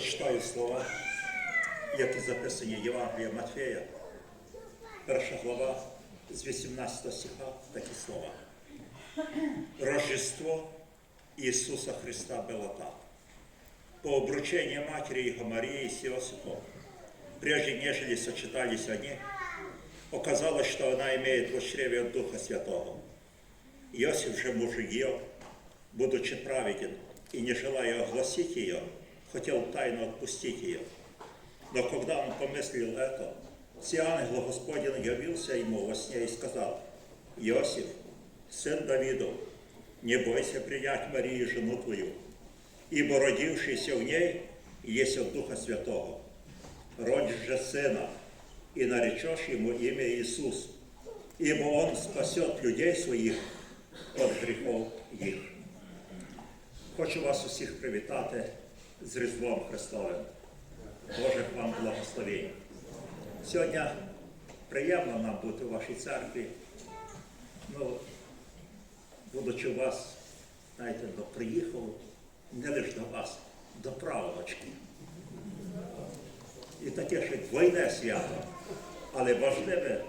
прочитаю слова, які записані в Євангелії Матфея, перша глава з 18 стиха, такі слова. Рождество Ісуса Христа было так. По обручению матери Его Марии с Иосифом, прежде нежели сочетались они, оказалось, что она имеет в чреве от Духа Святого. Иосиф же муж ее, будучи праведен и не желая огласить ее, хотел тайно отпустить ее. Но когда он помыслил это, все ангел Господень явился ему во сне и сказал, Иосиф, сын Давидов, не бойся принять Марию, жену твою, ибо родившийся в ней есть от Духа Святого. Родишь же сына, и наречешь ему имя Иисус, ибо он спасет людей своїх від гріхов їх. Хочу вас усіх привітати з Різдвом Христовим. Боже вам благословення. Сьогодні приємно нам бути у вашій церкві. Ну, будучи у вас, знаєте, ну, приїхав не лише до вас, до правочки. І таке ще двойне свято, але важливе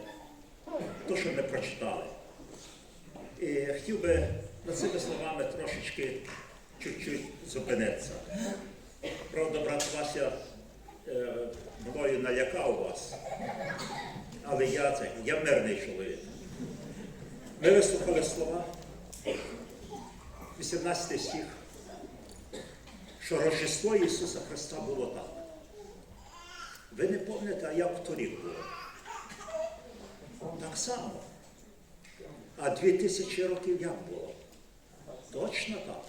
те, що ми прочитали. І хотів би над цими словами трошечки чуть-чуть зупинитися. Правда, брат Вася е, мною налякав вас, але я це, я мирний чоловік. Ми вислухали слова, 18 стих, що Рождество Ісуса Христа було так. Ви не пам'ятаєте, як торік було? Так само. А дві тисячі років як було? Точно так.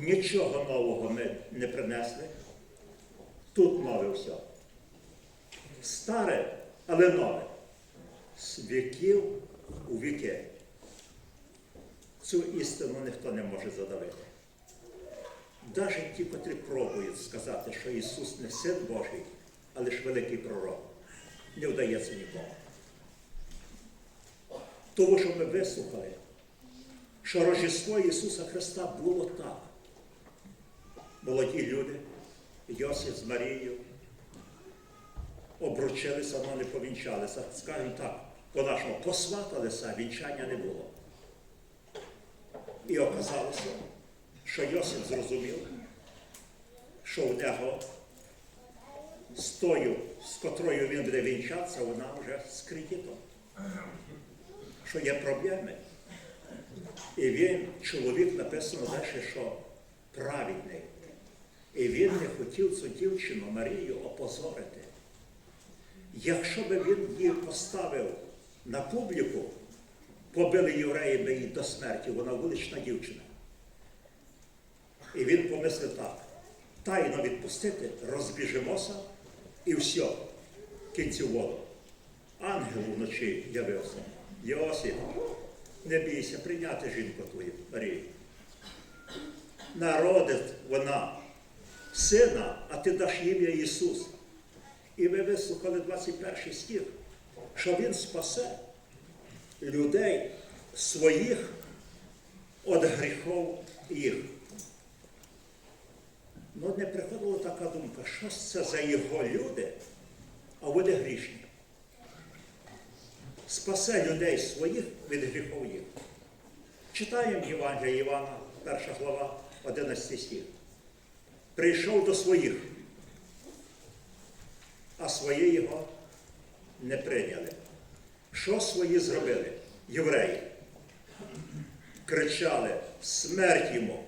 Нічого нового ми не принесли. Тут нове все. Старе, але нове. З віків у віки. Цю істину ніхто не може задавити. Навіть ті, котрі пробують сказати, що Ісус не син Божий, а лише великий пророк, не вдається нікому. Тому що ми вислухали, що Рождество Ісуса Христа було так. Молоді люди, Йосиф з Марією, обручилися, але не повінчалися. Скажімо так, по-нашому посваталися, вінчання не було. І оказалося, що Йосиф зрозумів, що в нього з тою, з котрою він буде вінчатися, вона вже з кредитом. Що є проблеми. І він, чоловік, написано далі, що праведний. І він не хотів цю дівчину Марію опозорити. Якщо би він її поставив на публіку, побили євреї би її до смерті, вона вулична дівчина. І він помислив так, тайно відпустити, розбіжимося і все, кінці воду. Ангел вночі явився. Йосип, не бійся прийняти жінку твою, Марію. Народить вона сина, а ти даш ім'я Ісус. І ви вислухали 21 стих, що Він спасе людей своїх від гріхов їх. Ну, не приходила така думка, що це за його люди, а вони грішні. Спасе людей своїх від гріхов їх. Читаємо Євангелія Івана, перша глава, 11 стих. Прийшов до своїх, а свої його не прийняли. Що свої зробили? Євреї. Кричали смерть йому,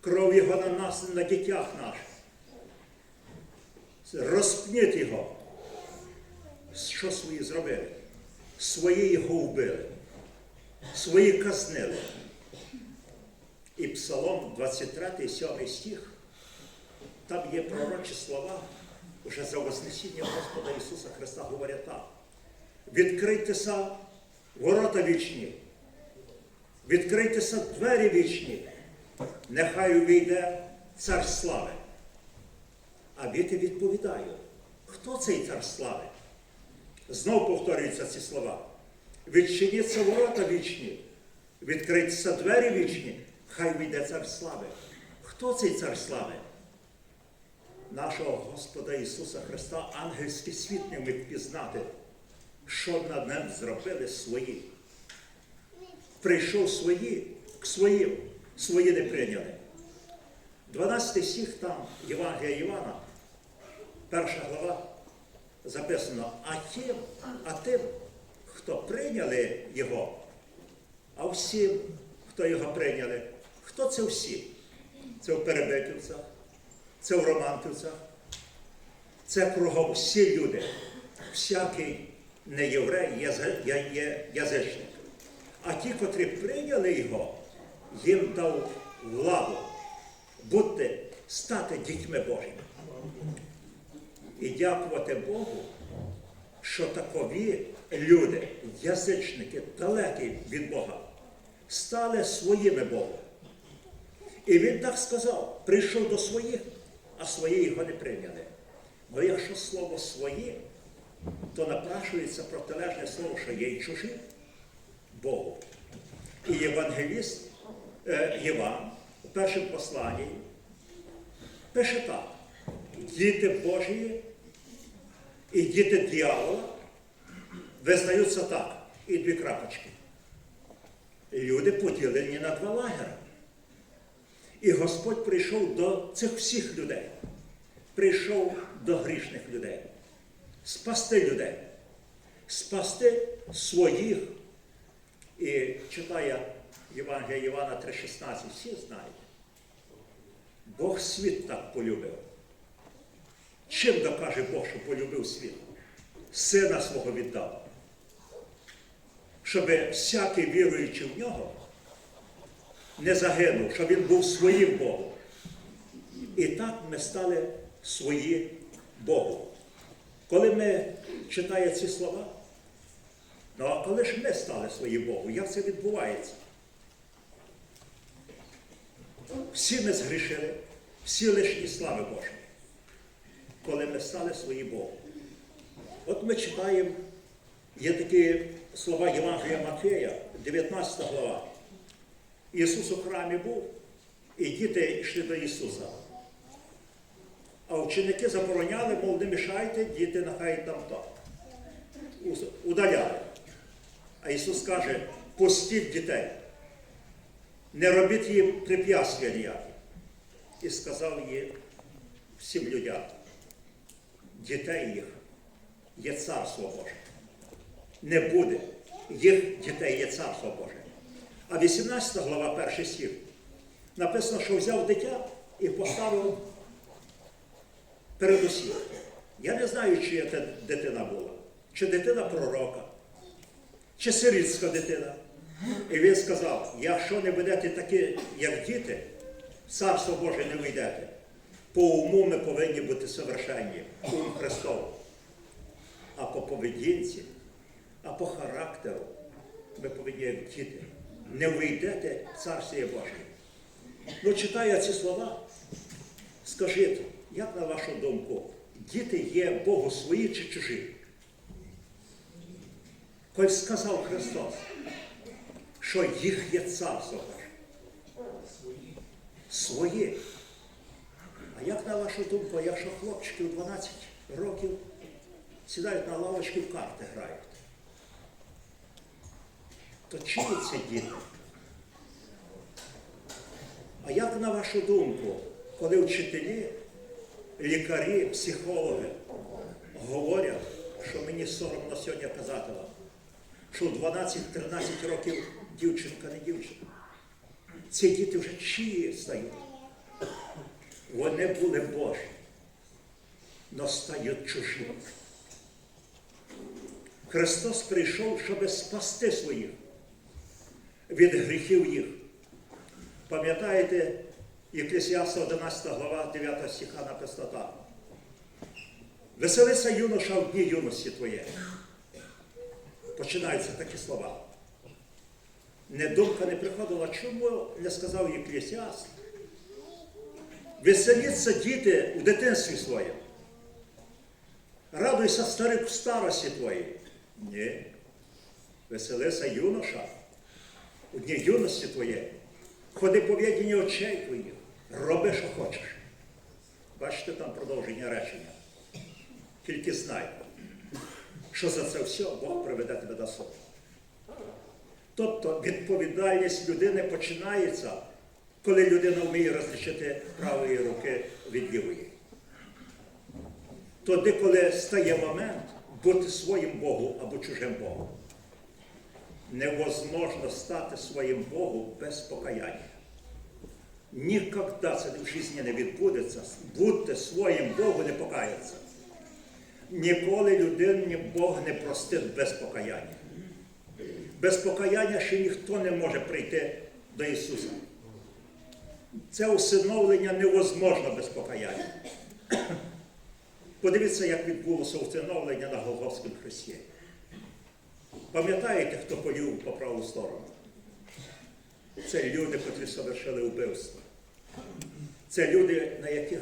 кров його на нас, на дітях наших. Розпніть його. Що свої зробили? Свої його вбили, свої казнили. І Псалом 23, 7 стих, там є пророчі слова, вже за Вознесіння Господа Ісуса Христа говорять так. Відкрийтеся ворота вічні, відкрийтеся двері вічні, нехай увійде цар слави. А віти відповідаю, хто цей цар слави? Знов повторюються ці слова. Відчиніться ворота вічні, відкриються двері вічні, хай війде цар слави. Хто цей цар слави? Нашого Господа Ісуса Христа ангельський світ не пізнати, що над ним зробили свої. Прийшов свої к своїм, свої не прийняли. 12 стих там Євангелія Івана, перша глава, записано, а тим, а тим, хто прийняли його, а всім, хто його прийняли, хто це всі? Це в Перебетівцях, це в Романтівцях, це кругом всі люди, всякий не єврей, є язичник. А ті, котрі прийняли його, їм дав владу бути, стати дітьми Божими. І дякувати Богу, що такові люди, язичники, далекі від Бога, стали своїми Богом. І він так сказав: прийшов до своїх, а свої його не прийняли. Бо якщо слово своє, то напрашується протилежне слово, що є й чужі Богу. І євангеліст е, Іван у першому посланні пише так: діти Божі і діти дьявола визнаються так, і дві крапочки. Люди поділені на два лагери. І Господь прийшов до цих всіх людей, прийшов до грішних людей, спасти людей, спасти своїх. І читає Євангелія Івана 3,16, всі знають. Бог світ так полюбив. Чим докаже Бог, що полюбив світ? Сина свого віддав. Щоб всякий віруючий в нього не загинув, щоб він був своїм Богом. І так ми стали свої Богу. Коли ми читаємо ці слова, ну а коли ж ми стали своїм Богу, як це відбувається? Всі ми згрішили, всі лишні слави Божої, коли ми стали свої Богу. От ми читаємо, є такі слова Євангелія Матфея, 19 глава. Ісус у храмі був, і діти йшли до Ісуса. А вченики забороняли, мов не мішайте, діти нехай там то. Удаляли. А Ісус каже, пустіть дітей, не робіть їм прип'ястя ніякі. І сказав їм всім людям, дітей їх є царство Боже. Не буде. Їх дітей є царство Боже. А 18 глава, перший стих, написано, що взяв дитя і поставив перед усіх. Я не знаю, чия це дитина була, чи дитина пророка, чи сирітська дитина. І він сказав: якщо не будете такі, як діти, в царство Боже не вийдете. По уму ми повинні бути совершенні, ум Христов. А по поведінці, а по характеру ми повинні як діти. Не вийдете Царствіє Боже. Ну, читаю ці слова, скажіть, як на вашу думку, діти є Богу свої чи чужі? Коль сказав Христос, що їх є царство Боже. Свої. А як на вашу думку, якщо хлопчики в 12 років сідають на лавочки в карти грають? То чиї це діти? А як на вашу думку, коли вчителі, лікарі, психологи говорять, що мені соромно сьогодні казати вам, що в 12-13 років дівчинка не дівчинка. Ці діти вже чиї стають. Вони були Божі, но стають чужі. Христос прийшов, щоб спасти своїх від гріхів їх. Пам'ятаєте, Єклесіаста 11 глава, 9 стиха написано так. Веселися юноша в дні юності твоє. Починаються такі слова. Не думка не приходила, чому не сказав Єклесіаст? Веселіться, діти, в дитинстві своєму. Радуйся, старик, в старості твоїй. Ні. Веселися, юноша, у дні юності твоє. Ходи по відінні очей твоїх, роби, що хочеш. Бачите там продовження речення. Тільки знай, що за це все Бог приведе тебе до суду. Тобто відповідальність людини починається, коли людина вміє розлічити правої руки від лівої. Тоді, коли стає момент бути своїм Богу або чужим Богом, невозможно стати своїм Богу без покаяння. Ніколи це в житті не відбудеться. Бути своїм Богу не покаяться. Ніколи людині Бог не простить без покаяння. Без покаяння ще ніхто не може прийти до Ісуса. Це усиновлення невозможно без покаяння. Подивіться, як відбулося усиновлення на Голгофському хресті. Пам'ятаєте, хто полів по праву сторону? Це люди, котрі совершили вбивство. Це люди, на яких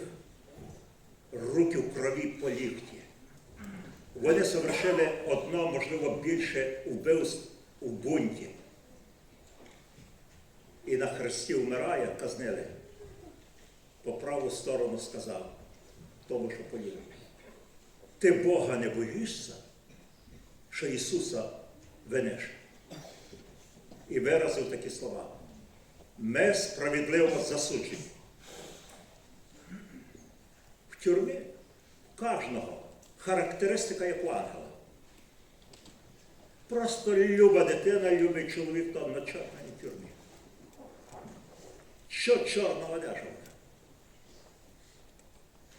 руки в крові по лікті. Вони совершили одно, можливо, більше вбивств у бунті. І на хресті вмирає, казнили. По праву сторону сказав тому, що полів. Ти Бога не боїшся, що Ісуса винеш. І виразив такі слова. Ми справедливо засуджені. В тюрмі кожного характеристика як у ангела. Просто люба дитина, любий чоловік там на чорній тюрмі. Що чорна одежа?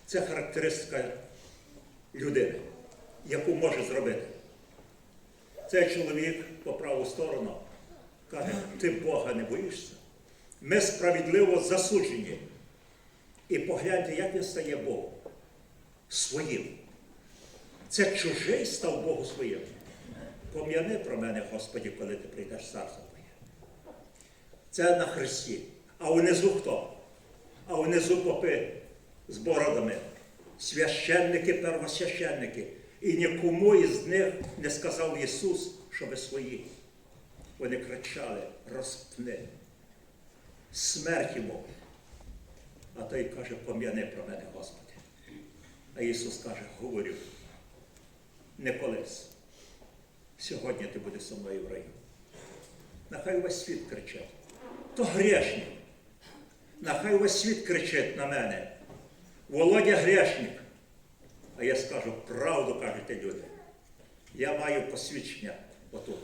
Це характеристика людини, яку може зробити. Цей чоловік по праву сторону каже, ти Бога не боїшся. Ми справедливо засуджені. І погляньте, як він стає Богом. Своїм. Це чужий став Богу своїм. Пом'яни про мене, Господі, коли ти прийдеш царство Твоє. Це на Христі. А внизу хто? А внизу попи з бородами, священники, первосвященники. І нікому із них не сказав Ісус, що ви свої. Вони кричали, розпни, смерть йому. А той каже, пом'яни про мене, Господи. А Ісус каже, говорю, не колись. Сьогодні ти будеш зі мною в раю. Нехай весь світ кричить. То грешник. Нехай весь світ кричить на мене. Володя грешник. Я скажу, правду кажете люди. Я маю посвідчення отут.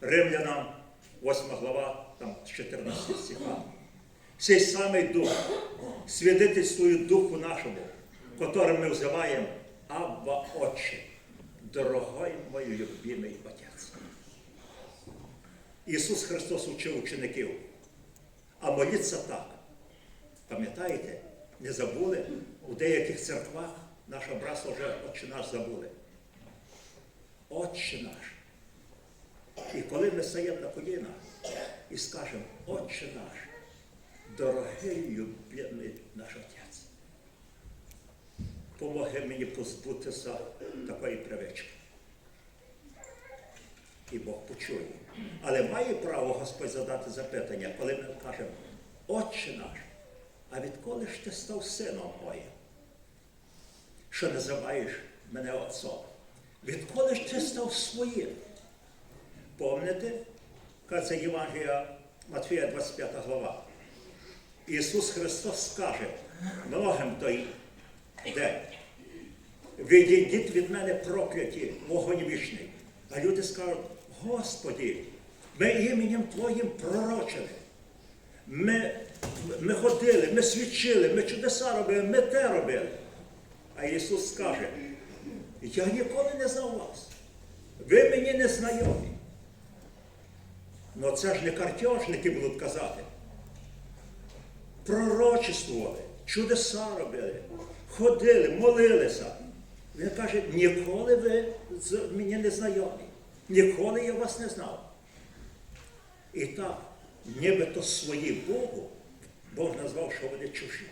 Римлянам, 8 глава, там 14 стиха. Цей самий дух свідетельствує духу нашому, котрим ми взиваємо Абба Отче, дорогой мой любимий Отець. Ісус Христос учив учеників, а моліться так. Пам'ятаєте, не забули? У деяких церквах наше братство вже Отче наш забули. Отче наш. І коли ми стаємо на коліна і скажемо, Отче наш, дорогий любимий наш Отець, помоги мені позбутися такої привички. І Бог почує. Але має право Господь задати запитання, коли ми кажемо, Отче наш, а відколи ж ти став сином моїм? Що називаєш мене отцом? Відколи ж ти став своїм? Помните, каже Євангелія Матфія 25 глава. Ісус Христос скаже многим той день. Відійдіть від мене прокляті, вогонь вічний. А люди скажуть, Господі, ми іменем Твоїм пророчили. Ми, ми ходили, ми свідчили, ми чудеса робили, ми те робили. А Ісус скаже, я ніколи не знав вас. Ви мені не знайомі. Ну це ж не картежники будуть казати. Пророчествували, чудеса робили, ходили, молилися. Він каже, ніколи ви мені не знайомі, ніколи я вас не знав. І так, нібито свої Богу, Бог назвав, що вони чужі.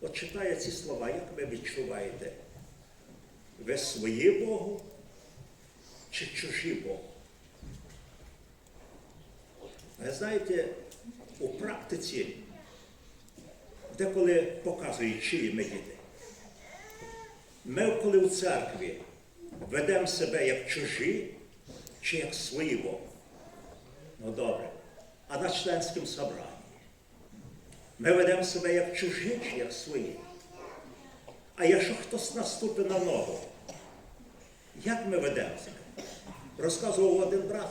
От читає ці слова, як ви відчуваєте? Ви свої Богу чи чужі Богу? Ви знаєте, у практиці деколи показують, чиї ми діти. Ми, коли у церкві ведемо себе як чужі чи як свої Бог. Ну добре. А на членському собранні ми ведемо себе як чужі чи як свої. А якщо хтось наступить на ногу, як ми ведемося? Розказував один брат,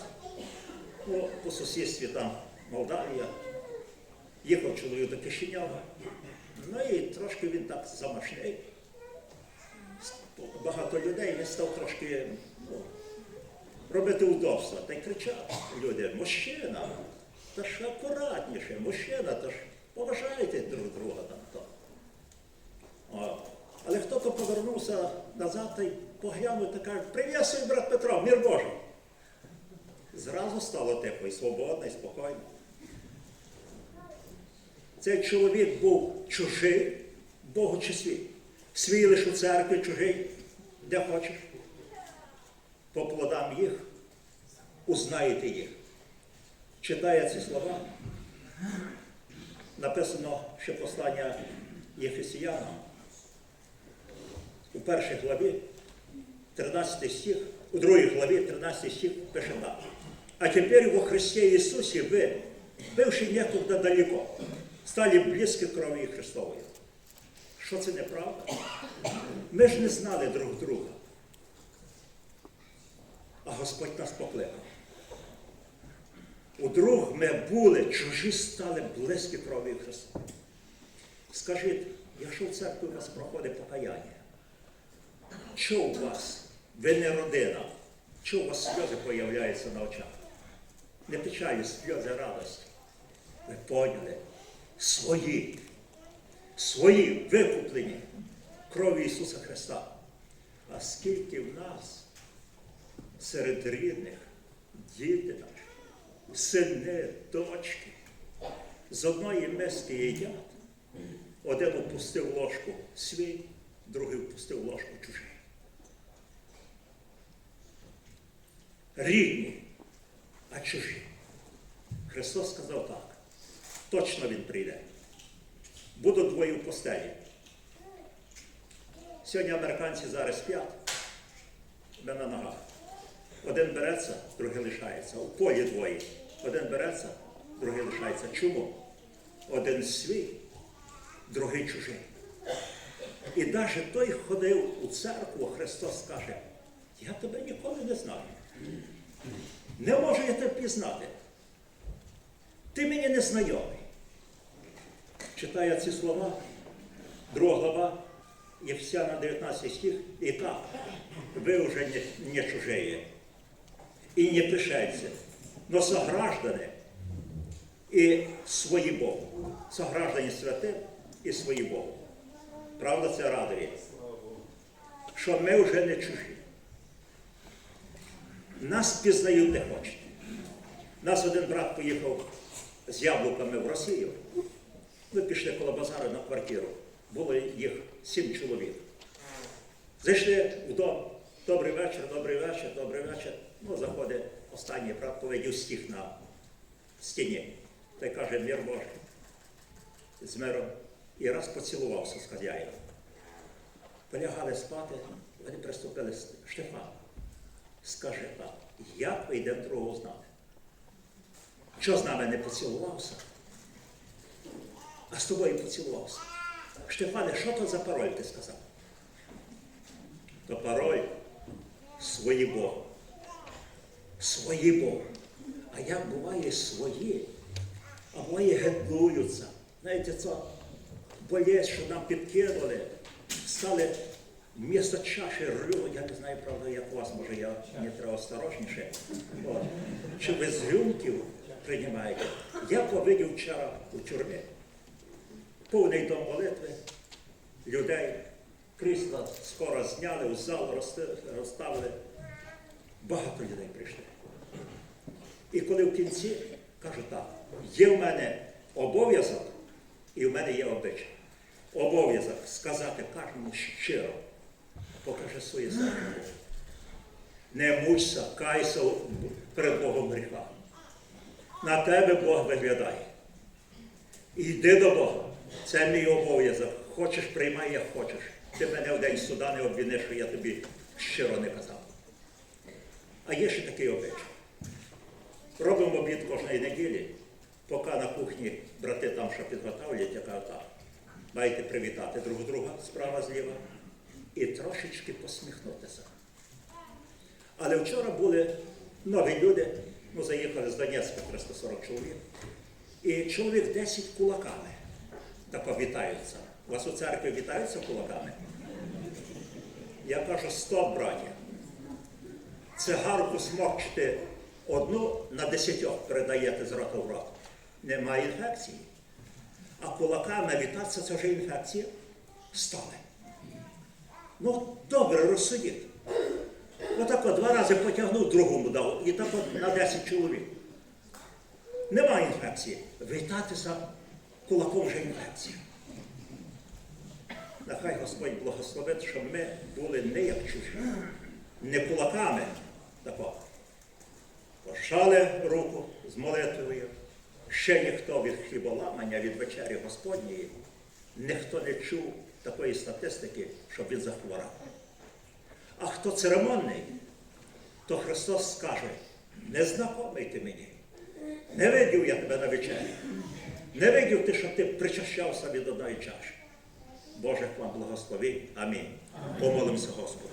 ну, по сусідстві там Молдавія, їхав чоловік до Кишинєва, ну і трошки він так замашний. Багато людей він став трошки ну, робити удобства. Та й кричав люди, мужчина, та ж акуратніше, мужчина, та ж поважайте друг друга там. То. Але хто-то повернувся назад й поглянув та каже, прив'язуй, брат Петро, мір Божий. Зразу стало тихо і свободно, і спокійно. Цей чоловік був чужий, Богу чи свій. Свій лише у церкві, чужий, де хочеш. По плодам їх узнаєте їх. Читає ці слова. Написано ще послання Єфесіянам у першій главі, 13 стих, у другій главі 13 стих пише так. А теперь во Христе Иисусе вы, бывшие некогда далеко, стали близки крові Христової. Що це неправда? Ми ж не знали друг друга. А Господь нас покликав. У друг ми були, чужі стали близькі крові Христа. Скажіть, якщо в церкві у вас проходить покаяння, що у вас? Ви не родина, що у вас сльози появляються на очах? Не печалі, сльози радості. Ви поняли? Свої, свої викуплені крові Ісуса Христа. А скільки в нас серед рідних, діти наші, сини, дочки, з одної миски їдять, один опустив ложку свій, другий впустив ложку чужий. Рідні, а чужі. Христос сказав так. Точно Він прийде. Будуть двоє в постелі. Сьогодні американці зараз спять, ми на ногах. Один береться, другий лишається. У полі двоє. Один береться, другий лишається. Чому? Один свій, другий чужий. І навіть той ходив у церкву, Христос каже, я тебе ніколи не знаю. Не можу я тебе пізнати. Ти мені не знайомий. Читає ці слова, друга глава, Єфсяна 19 стих, і так, ви вже не, не чужие и не пришельцы, но сограждане и свої Богу. Сограждані святим і свої Богу. Правда, це радує. Що ми вже не чужі. Нас пізнають де хочете. Нас один брат поїхав з яблуками в Росію. Ми пішли коло базару на квартиру. Було їх сім чоловік. Зайшли в дом. Добрий вечір, добрий вечір, добрий вечір. Ну, заходить останній брат, повидів стіг на стіні. Та й каже, мир Божий. З миром. І раз поцілувався з хазяїном. Полягали спати, вони приступили Штефан. Скажи так, як ви йдемо другого знати? Що з нами не поцілувався? А з тобою поцілувався. Штефане, що то за пароль ти сказав? То пароль свої Бог. Свої Бог. А як буває свої, а буває гедуються. Знаєте, це болезнь, що нам підкинули, стали вмісто чаші рю, я не знаю, правда, як у вас, може, я не треба осторожніше. От. Чи ви з рюмків приймаєте? Я повидів вчора у тюрмі. Повний дом молитви, людей, крісла скоро зняли, у зал розставили. Багато людей прийшли. І коли в кінці кажу так, є в мене обов'язок і в мене є обичай. Обов'язок сказати кожному щиро, покажи своє серце. Не мучся, кайся перед Богом гріха. На тебе Бог виглядає. Йди до Бога. Це мій обов'язок. Хочеш, приймай, як хочеш. Ти мене в день суда не обвиниш, що я тобі щиро не казав. А є ще такий обичай. Робимо обід кожної неділі, поки на кухні брати там що підготовлять, я кажу так. Маєте привітати друг друга справа зліва і трошечки посміхнутися. Але вчора були нові люди, ну заїхали з Донецька 340 чоловік, і чоловік 10 кулаками тако вітаються. У вас у церкві вітаються кулаками? Я кажу, стоп, браття. Цигарку смокчите одну на десятьох передаєте з рота в рот. Немає інфекції. А кулаками вітатися це вже інфекція. Стали. Ну, добре, розсудіть. Отак от два рази потягнув, другому дав, і так от на 10 чоловік. Немає інфекції. Вітатися кулаком вже інфекція. Нехай Господь благословить, щоб ми були не як чужі, не кулаками тако. Пошали руку з молитвою. Ще ніхто від хліболамання, від вечері Господньої, ніхто не чув такої статистики, щоб він захворав. А хто церемонний, то Христос скаже, незнакомий ти мені. Не видів я тебе на вечері. Не видів ти, щоб ти причащався від одної чаші. Боже вам благослови. Амінь. Помолимося Господу.